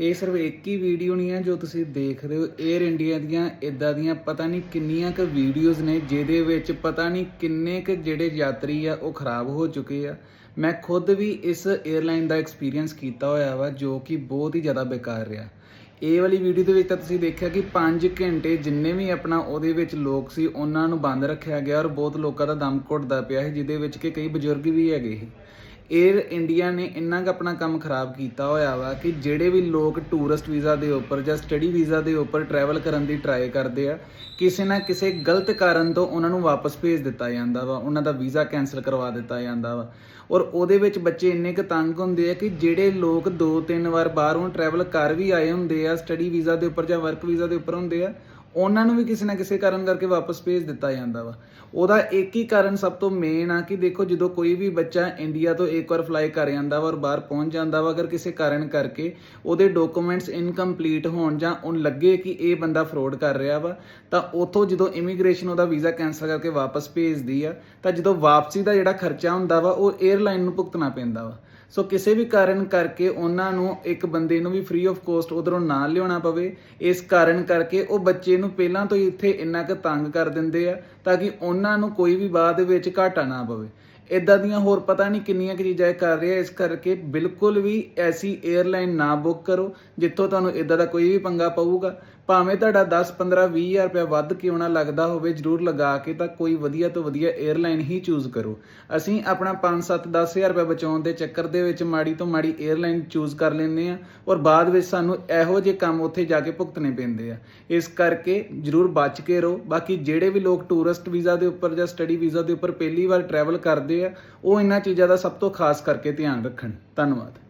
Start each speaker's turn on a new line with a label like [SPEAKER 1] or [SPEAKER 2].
[SPEAKER 1] ਇਹ ਸਿਰਫ ਇੱਕ ਹੀ ਵੀਡੀਓ ਨਹੀਂ ਹੈ ਜੋ ਤੁਸੀਂ ਦੇਖ ਰਹੇ ਹੋ। 에ਅਰ ਇੰਡੀਆ ਦੀਆਂ ਇਦਾਂ ਦੀਆਂ ਪਤਾ ਨਹੀਂ ਕਿੰਨੀਆਂ ਕੁ ਵੀਡੀਓਜ਼ ਨੇ, ਜਿਹਦੇ ਵਿੱਚ ਪਤਾ ਨਹੀਂ ਕਿੰਨੇ ਕੁ ਜਿਹੜੇ ਯਾਤਰੀ ਆ, ਉਹ ਖਰਾਬ ਹੋ ਚੁੱਕੇ ਆ। ਮੈਂ ਖੁਦ ਵੀ ਇਸ 에ਅਰਲਾਈਨ ਦਾ ਐਕਸਪੀਰੀਅੰਸ ਕੀਤਾ ਹੋਇਆ ਵਾ, ਜੋ ਕਿ ਬਹੁਤ ਹੀ ਜ਼ਿਆਦਾ ਬੇਕਾਰ ਰਿਹਾ। ਇਹ ਵਾਲੀ ਵੀਡੀਓ ਦੇ ਵਿੱਚ ਤਾਂ ਤੁਸੀਂ ਦੇਖਿਆ ਕਿ 5 ਘੰਟੇ ਜਿੰਨੇ ਵੀ ਆਪਣਾ ਉਹਦੇ ਵਿੱਚ ਲੋਕ ਸੀ, ਉਹਨਾਂ ਨੂੰ ਬੰਦ ਰੱਖਿਆ ਗਿਆ ਔਰ ਬਹੁਤ ਲੋਕਾਂ ਦਾ ਦਮ ਘੁੱਟਦਾ ਪਿਆ ਸੀ, ਜਿਹਦੇ ਵਿੱਚ ਕਿ ਕਈ ਬਜ਼ੁਰਗ ਵੀ ਹੈਗੇ ਸੀ। 에ਅਰ ਇੰਡੀਆ ਨੇ ਇੰਨਾ ਕੁ ਆਪਣਾ ਕੰਮ ਖਰਾਬ ਕੀਤਾ ਹੋਇਆ ਵਾ ਕਿ ਜਿਹੜੇ ਵੀ ਲੋਕ ਟੂਰਿਸਟ ਵੀਜ਼ਾ ਦੇ ਉੱਪਰ ਜਾਂ ਸਟੱਡੀ ਵੀਜ਼ਾ ਦੇ ਉੱਪਰ ਟਰੈਵਲ ਕਰਨ ਦੀ ਟਰਾਈ ਕਰਦੇ ਆ, ਕਿਸੇ ਨਾ ਕਿਸੇ ਗਲਤ ਕਾਰਨ ਤੋਂ ਉਹਨਾਂ ਨੂੰ ਵਾਪਸ ਭੇਜ ਦਿੱਤਾ ਜਾਂਦਾ ਵਾ, ਉਹਨਾਂ ਦਾ ਵੀਜ਼ਾ ਕੈਨਸਲ ਕਰਵਾ ਦਿੱਤਾ ਜਾਂਦਾ ਵਾ। ਔਰ ਉਹਦੇ ਵਿੱਚ ਬੱਚੇ ਇੰਨੇ ਕੁ ਤੰਗ ਹੁੰਦੇ ਆ ਕਿ ਜਿਹੜੇ ਲੋਕ ਦੋ ਤਿੰਨ ਵਾਰ ਬਾਹਰੋਂ ਟਰੈਵਲ ਕਰ ਵੀ ਆਏ ਹੁੰਦੇ ਆ ਸਟੱਡੀ ਵੀਜ਼ਾ ਦੇ ਉੱਪਰ ਜਾਂ ਵਰਕ ਵੀਜ਼ਾ ਦੇ ਉੱਪਰ ਹੁੰਦੇ ਆ ਉਹਨਾਂ ਨੂੰ ਵੀ ਕਿਸੇ ਨਾ ਕਿਸੇ ਕਾਰਨ ਕਰਕੇ ਵਾਪਸ ਭੇਜ ਦਿੱਤਾ ਜਾਂਦਾ ਵਾ। ਉਹਦਾ ਇੱਕ ਹੀ ਕਾਰਨ ਸਭ ਤੋਂ ਮੇਨ ਆ ਕਿ ਦੇਖੋ ਜਦੋਂ ਕੋਈ ਵੀ ਬੱਚਾ ਇੰਡੀਆ ਤੋਂ ਇੱਕ ਵਾਰ ਫਲਾਈ ਕਰ ਜਾਂਦਾ ਵਾ ਔਰ ਬਾਹਰ ਪਹੁੰਚ ਜਾਂਦਾ ਵਾ, ਅਗਰ ਕਿਸੇ ਕਾਰਨ ਕਰਕੇ ਉਹਦੇ ਡਾਕੂਮੈਂਟਸ ਇਨਕੰਪਲੀਟ ਹੋਣ ਜਾਂ ਉਹਨੂੰ ਲੱਗੇ ਕਿ ਇਹ ਬੰਦਾ ਫਰੋਡ ਕਰ ਰਿਹਾ ਵਾ, ਤਾਂ ਉਥੋਂ ਜਦੋਂ ਇਮੀਗ੍ਰੇਸ਼ਨ ਉਹਦਾ ਵੀਜ਼ਾ ਕੈਨਸਲ ਕਰਕੇ ਵਾਪਸ ਭੇਜਦੀ ਆ, ਤਾਂ ਜਦੋਂ ਵਾਪਸੀ ਦਾ ਜਿਹੜਾ ਖਰਚਾ ਹੁੰਦਾ ਵਾ, ਉਹ 에ਅਰਲਾਈਨ ਨੂੰ ਭੁਗਤਣਾ ਪੈਂਦਾ ਵਾ। ਸੋ ਕਿਸੇ ਵੀ ਕਾਰਨ ਕਰਕੇ ਉਹਨਾਂ ਨੂੰ ਇੱਕ ਬੰਦੇ ਨੂੰ ਵੀ ਫ੍ਰੀ ਆਫ ਕੋਸਟ ਉਧਰੋਂ ਨਾ ਲਿਆਉਣਾ ਪਵੇ, ਇਸ ਕਾਰਨ ਕਰਕੇ ਉਹ ਬੱਚੇ ਨੂੰ ਪਹਿਲਾਂ ਤੋਂ ਹੀ ਇੱਥੇ ਇੰਨਾ ਕੁ ਤੰਗ ਕਰ ਦਿੰਦੇ ਆ, ਤਾਂ ਕਿ ਉਹਨਾਂ ਨੂੰ ਕੋਈ ਵੀ ਬਾਅਦ ਵਿੱਚ ਘਾਟਾ ਨਾ ਪਵੇ। ਇਦਾਂ ਦੀਆਂ ਹੋਰ ਪਤਾ ਨਹੀਂ ਕਿੰਨੀਆਂ ਕਿ ਚੀਜ਼ਾਂ ਕਰ ਰਿਹਾ, ਇਸ ਕਰਕੇ ਬਿਲਕੁਲ ਵੀ ਐਸੀ 에ਅਰਲਾਈਨ ਨਾ ਬੁੱਕ ਕਰੋ, ਜਿੱਥੋਂ ਤੁਹਾਨੂੰ ਇਦਾਂ ਦਾ ਕੋਈ ਵੀ ਪੰਗਾ ਪਊਗਾ। ਭਾਵੇਂ ਤੁਹਾਡਾ 10 15 20000 ਰੁਪਏ ਵੱਧ ਕਿਉਂ ਨਾ ਲੱਗਦਾ ਹੋਵੇ, ਜਰੂਰ ਲਗਾ ਕੇ ਤਾਂ ਕੋਈ ਵਧੀਆ ਤੋਂ ਵਧੀਆ 에ਅਰਲਾਈਨ ਹੀ ਚੂਜ਼ ਕਰੋ। ਅਸੀਂ ਆਪਣਾ 5 7 10000 ਰੁਪਏ ਬਚਾਉਣ ਦੇ ਚੱਕਰ ਦੇ ਵਿੱਚ ਮਾੜੀ ਤੋਂ ਮਾੜੀ 에ਅਰਲਾਈਨ ਚੂਜ਼ ਕਰ ਲੈਂਦੇ ਆ ਔਰ ਬਾਅਦ ਵਿੱਚ ਸਾਨੂੰ ਇਹੋ ਜਿਹੇ ਕੰਮ ਉੱਥੇ ਜਾ ਕੇ ਭੁਗਤਣੇ ਪੈਂਦੇ ਆ। ਇਸ ਕਰਕੇ ਜਰੂਰ ਬਚ ਕੇ ਰਹੋ। ਬਾਕੀ ਜਿਹੜੇ ਵੀ ਲੋਕ ਟੂਰਿਸਟ ਵੀਜ਼ਾ ਦੇ ਉੱਪਰ ਜਾਂ ਸਟੱਡੀ ਵੀਜ਼ਾ ਦੇ ਉੱਪਰ ਪਹਿਲੀ ਵਾਰ ਟਰੈਵਲ ਕਰਦੇ ਆ। ਉਹ ਇਹਨਾਂ ਚੀਜ਼ਾਂ ਦਾ ਸਭ ਤੋਂ ਖਾਸ ਕਰਕੇ ਧਿਆਨ ਰੱਖਣ। ਧੰਨਵਾਦ।